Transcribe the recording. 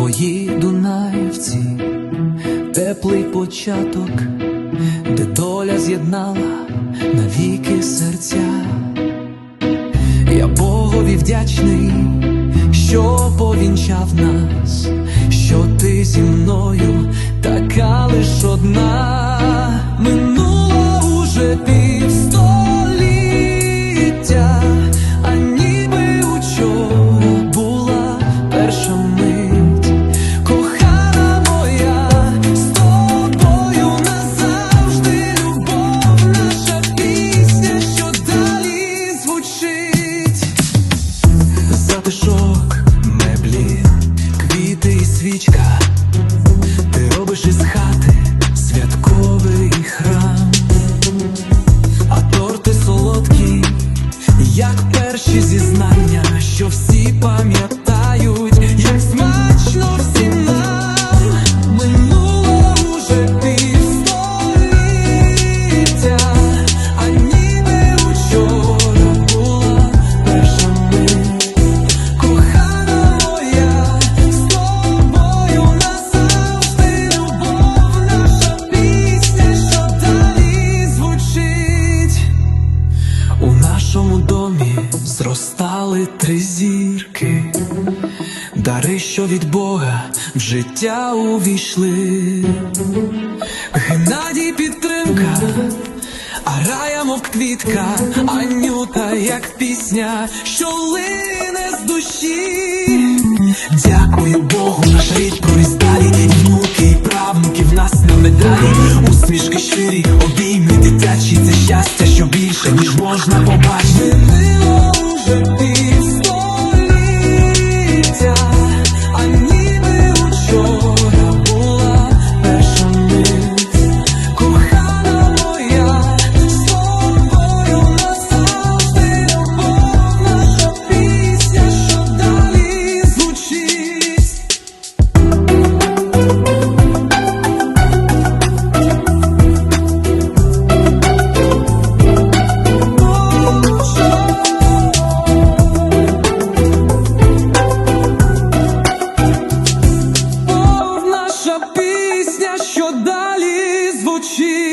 твої дунаївці, теплий початок, де доля з'єднала навіки серця. Я Богові вдячний, що повінчав нас, що ти зі мною така лиш одна. Свічка. Ти робиш із хати святковий храм, а торти солодкі, як перші зізнання, що всі пам'ятають, як смачно зростали три зірки, дари, що від Бога в життя увійшли. Геннадій підтримка, а рая, мов квітка, Анюта, як пісня, що лине з душі. Дякую Богу, наш рід колись далі, і внуки, і правнуки в нас на медалі. Усмішки щирі, обійми дитячі, це щастя, що більше, ніж можна побачити. she